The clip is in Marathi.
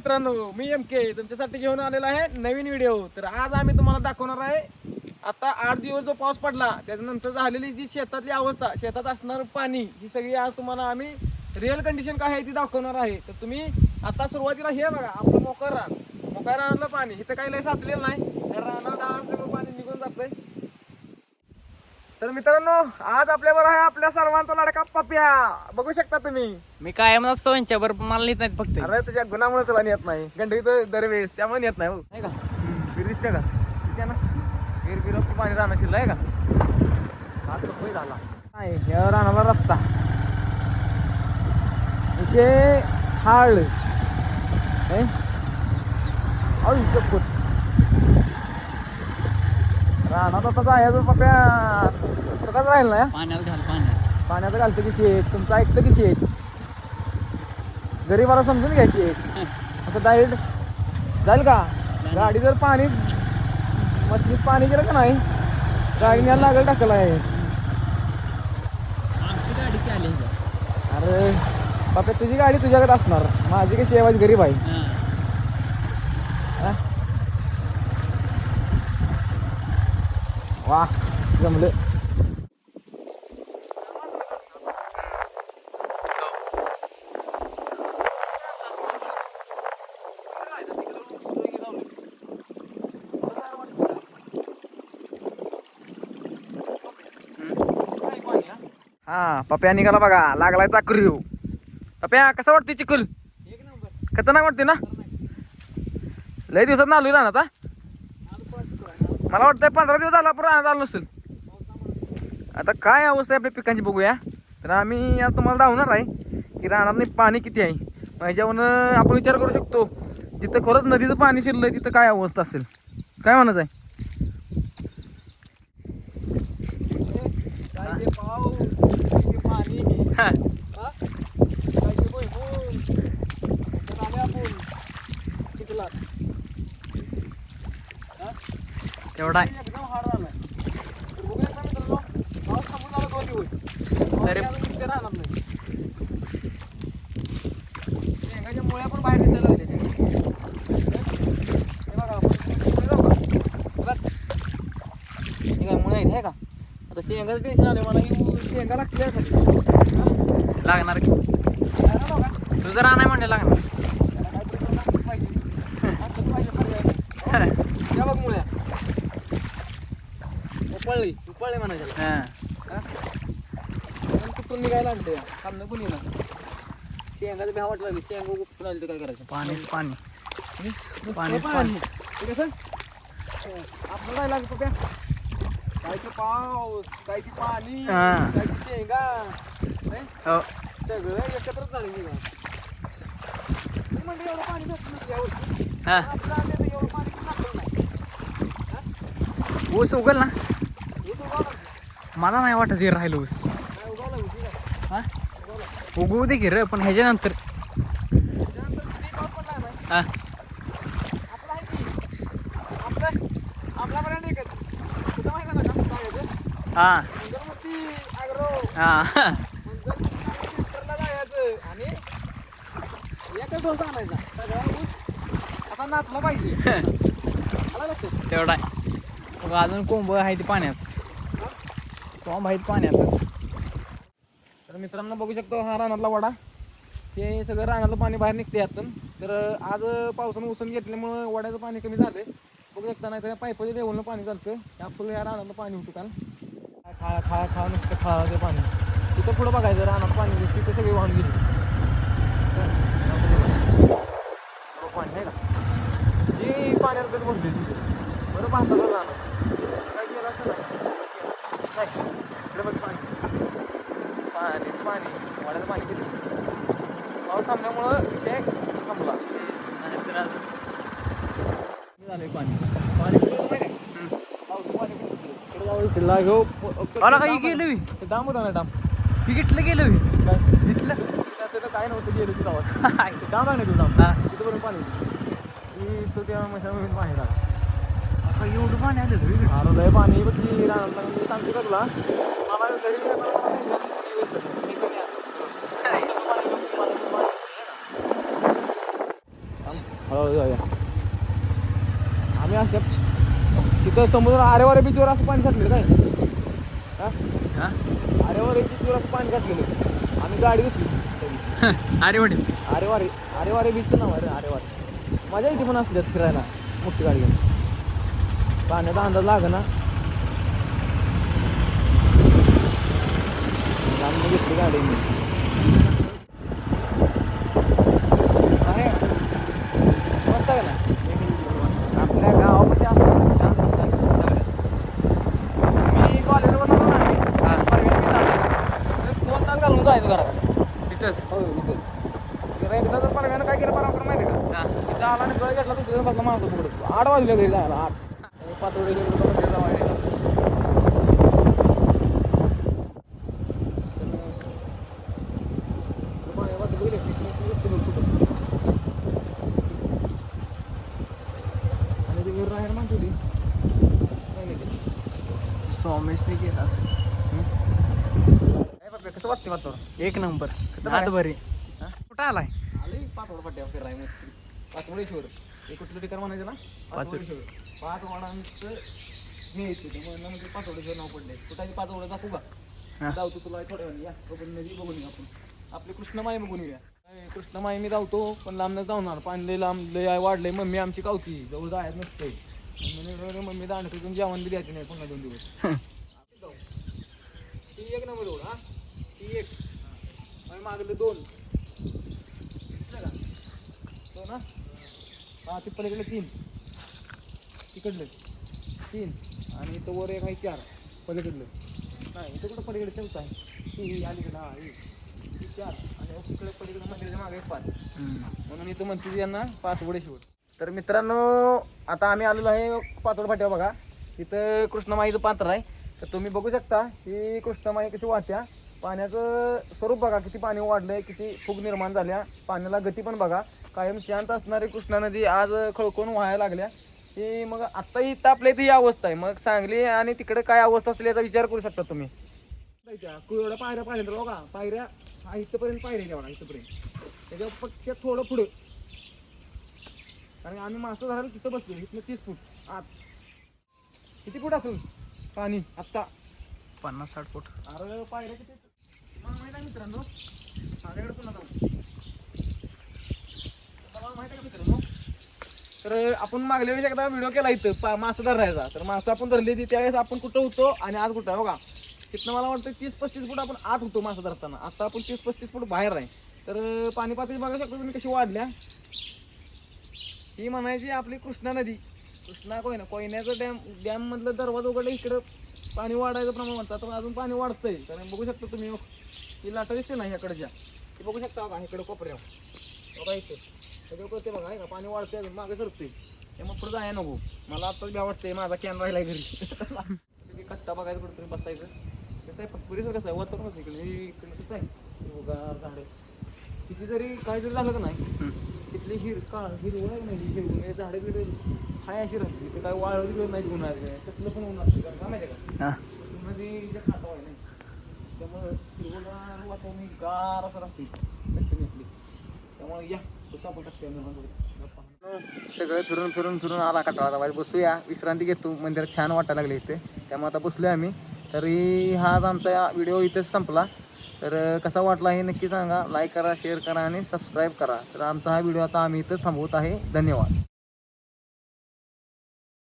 मित्रांनो मी एम के तुमच्यासाठी घेऊन आलेला आहे नवीन व्हिडिओ तर आज आम्ही तुम्हाला दाखवणार आहे आता आठ दिवस जो पाऊस पडला त्याच्यानंतर झालेली जी शेतातली अवस्था शेतात असणार पाणी ही सगळी आज तुम्हाला आम्ही रिअल कंडिशन काय आहे ती दाखवणार आहे. तर तुम्ही आता सुरुवातीला हे बघा आपलं मोकर रान. मोकर रानातलं पाणी इथं काही लय साचलेलं नाही. तर रानात दहा पाणी निघून जातंय. तर मित्रांनो आज आपल्यावर आहे आपल्या सर्वांचा लाडका पप्या. बघू शकता तुम्ही. मी कायम नसतो यांच्यावर मला लिहित नाहीत फक्त. अरे तुझ्या गुणामुळे तुला नेत नाही. गंडकी तर दरवेळेस त्यामुळे नेत नाही हो. नाही का? गिरीशच्या का? तिच्या ना? गिर गिर पाणी राहणं शिल्ल आहे का? आज सोपही झाला. नाही ह्या राहणारा रस्ता. विषय हाळ? अहो, शपथ. आता जायचं प्रकार राहील ना? पाण्यात घाल पाण्यात पाण्याचं घालतं की शेत तुमचं ऐकतं की शेत. गरीबाला समजून घ्या शेत. असं डायरेक्ट जाईल का? गाडी जर पाणी मशनीत पाणी गेलं का नाही गाडी न्यायला लागेल टाकलं आहे. आमची गाडी ती आली अरे बापा तुझी गाडी तुझ्याकडे असणार. माझी कशी आहे? माझी गरीब आहे. वा जमलं हा पप्या निघाला बघा. लागलाय चाकरी पप्या कसं वाटते चिकल? खतरनाक वाटते ना? लय दिवसात ना आलो ना आता. मला वाटतंय पंधरा दिवस झाला पण राहण्यात आलो नसेल. आता काय अवस्था आहे आपल्या पिकांची बघूया. तर आम्ही आज तुम्हाला धावणार आहे. की रानात पाणी किती आहे? मग ह्याच्यावरनं आपण विचार करू शकतो. जिथं खरंच नदीचं पाणी शिरलं आहे तिथं काय अवस्था असेल? काय म्हणत आहे हा. तेवढा आहे. एकदम हार झालाय तर बघूया आता मित्रांनो, पाऊस थांबून झाला दोन दिवस. पाऊस तरी- अजून इथे राहणार नाही. शेंगाच्या मुळ्या पण बाहेर दिसायला. हे जाऊ का? आहेत? आता शेंगाचं टेन्शन आलं मला शेंगा लागणार तुझं राहणार म्हणजे लागणार त्याला काहीतरी करून टाकलं पाहिजे टाकलं पाहिजे पर्याय. या बघ मुळ्या उपळली उपळले म्हणायचं हा. पण कुठून निघायला लागते खाल्लं पण येणार शेंगाचं भ्या वाटलं लागली शेंगा कुठून आली तर काय करायचं? पाणी पाणी. नुसतं पाणी, पाणी. ते कसं आपलं काय लागतं त्या काय ते पाऊस काय ती पाणी हा. काय ती शेंगा? हो? सगळं एकत्रच झालं निघा मी म्हणलं एवढं पाणी भेटलं नसतं यावर्षी. हा. आपलं आलं तर एवढं पाणी पण टाकलं नाही. ऊस उगल ना. मला नाही वाटत हे राहिलं ऊस? हा. उगवू दे की रे पण ह्याच्यानंतर हा? हा हा तेवढा अजून कोंब आहे ते पाण्यात फॉर्म आहेत पाण्यातच. तर मित्रांनो बघू शकतो हा रानातला वडा. हे सगळं रानातलं पाणी बाहेर निघते यातून तर आज पावसानं उसून घेतल्यामुळं वड्याचं पाणी कमी झालंय. बघू शकता नाही तर पाईपाच्या लेवलनं पाणी चालतं त्या फुलं या रानातलं पाणी होतं काल. खाळा खाळा खाळा नुसतं खाळाचं ते पाणी. तिथं पुढं बघायचं रानात पाणी तिथं सगळी वाहून गेली. हो, पाणी आहे का जी पाण्यात कसं बरं बांधलं राहणार काय केलं असं नाही नाही, इकडे बघ पाणी पाणीच पाणी वाड्याचं पाणी किती पाऊस थांबल्यामुळं विषय थांबला. झालंय पाणी. पाणी काही गेलं डाम होता ना डाम तिकीटलं गेलं तिथलं तिथं तिथं काय नव्हतं गेलं तिथं गावात ते डाम आहे ना तो डाम हा. तिथं पाणी. की तो त्या मशान पाणी झालं आता एवढं पाणी आलं लय पाणी बघ ती रानातलं मी सांगते का तुला मला घरी हळूहळू जाऊया आम्ही असं तिथं समुद्र आरेवारे बीचवर असं पाणी घातलेलं काय? हा? हा? आरेवारे बीचवर असं पाणी घातलेलं आम्ही गाडी घेतली. अरे वडील आरेवारे आरेवारे बीचचं नाव आहे रे आरेवारे. मजा येते पण असल्यात फिरायला. मोठी गाडी घेऊन. पाण्याचा अंदाज लाग ना आम्ही घेतली गाडी मी. आहे. का? मस्त आहे ना? आपल्या गावामध्ये शांत सगळ्यात. मी कॉलेजवर नव्हतो ना दोन तास घालून जायचो घराकडे तिथंच हो तर एकदा जर परव्यानं काय केलं पराक्रम माहिती का? तिथं आला आणि गळ घेतला दुसऱ्या बसला माझं पुढं. आठ वाजले घरी जायला आठ. पातोडे आणि ते वर राहायला माणसं होती काय नाही केलं. सोमेशने केलं कसं वाटते? वातावरण एक नंबर. बरी? कुठं आलाय? आले पाचवड पट्ट्या फिराय मस्त. पाचवडेश्वर. कुठलं ठिकाण म्हणायचं ना पाच वडांचं हे येते म्हणून म्हणजे पाचवडेश्वर नाव पडले कुठाची पाचवडं? दाखवू का. जाऊ तुला थोड्या या. बघून बघून आपण. आपली कृष्णमाई बघून येऊया काय, कृष्णमाई मी धावतो पण लांब जाऊन पाणी लय लांब लय वाढलंय. मम्मी आमची कावती जवळ जायच नसते म्हणे मम्मी दांड करून जेवण बी द्यायचं नाही पुन्हा दोन दिवस. ती एक नंबर हा? ती एक. आणि मागले दोन? दोन हा? ते पलीकडे तीन. तिकडले. तीन. आणि इथं वर एक आहे चार. पलीकडलं. नाही इथं कुठं पलीकडे चौथा आहे. ही अलीकडं ही. चार आणि तिकडे पलीकडे मंदिराच्या मागे एक पाच. म्हणून इथं म्हणते यांना पाचवडेश्वर तर मित्रांनो आता आम्ही आलेलो आहे पाचवड फाट्यावर बघा. इथं कृष्णमाईचं पात्र आहे. तर तुम्ही बघू शकता ही कृष्णमाई कशी वाहत्या पाण्याचं स्वरूप बघा किती पाणी वाढलंय किती फूग निर्माण झाल्या. पाण्याला गती पण बघा. कायम शांत असणारी कृष्णा नदी आज खळकून व्हायला लागल्या. ही मग आता इथं आपल्या इथे ही अवस्था आहे. मग सांगली आणि तिकडे काय अवस्था असेल याचा विचार करू शकता तुम्ही. एवढ्या पायऱ्या पाहिल्या तर बघा. पायऱ्या हा इथपर्यंत पायऱ्या एवढा इथपर्यंत. त्याच्यावर फक्त थोडं पुढं. कारण आम्ही मासं धरायला तिथं बसलो. इथनं तीस फूट आत. किती फूट असेल पाणी? आत्ता? पन्नास साठ फूट. अरे पायऱ्या किती? माहीत आहे मित्रांनो? माझ्याकडे पुन्हा जाऊ. तुम्हाला माहीत आहे का मित्रांनो? तर आपण मागल्या वेळेस एकदा व्हिडिओ केला इथं पा मासं धरायचा. तर मासं आपण धरली होती त्यावेळेस आपण कुठं होतो आणि आज कुठं आहे बघा. तिथनं मला वाटतं तीस पस्तीस फूट आपण आत होतो मासा धरताना. आता आपण तीस पस्तीस फूट बाहेर आहे. तर पाणी पातळी बघा शकतो तुम्ही कशी वाढल्या. ही म्हणायची आपली कृष्णा नदी. कृष्णा कोयना कोयन्याचं डॅम डॅम मधलं दरवाजा उघडलं इकडं पाणी वाढायचं प्रमाण म्हणतात. तर अजून पाणी वाढतंय. कारण बघू शकता तुम्ही ही लाटा दिसते ना ह्याकडच्या. ती बघू शकता बघा इकडं कोपऱ्यावर. बघा इथे. त्याच्यावर कळते बघा हे का पाणी वाढतंय अजून मागे सरते ते मग पुढे जाय नको. मला आत्ताच भ्या वाटतंय माझा कॅन राहिलाय घरी. कट्टा बघायचं कुठं तुम्ही बसायचं. आहे परिसर कसं आहे? वातावरण कसं आहे इकडे इकडे कसं आहे? उगार झाडे. किती जरी काय जरी झालं का नाही तिथली हिर का हिरवळ आहे नाही? हिरवळ. झाडे बिडे हाय अशी राहते. तिथे काय वाळ बिळ नाही उन्हाळ्यात कसलं पण असते कारण का माहिती आहे का? नदीच्या खाटाव आहे नाही त्यामुळे हिरवगार वातावरण गार असं राहते. त्यामुळे या. सगळं फिरून फिरून फिरून आला कटाळा बसूया. विश्रांती घेतो. मंदिरात छान वाटायला लागले इथे. त्यामुळे आता बसलोय आम्ही. तरी हा आमचा व्हिडिओ इथेच संपला. तर कसा वाटला हे नक्की सांगा. लाईक करा शेअर करा आणि सबस्क्राईब करा. तर आमचा हा व्हिडिओ आता आम्ही इथंच थांबवत आहे. धन्यवाद.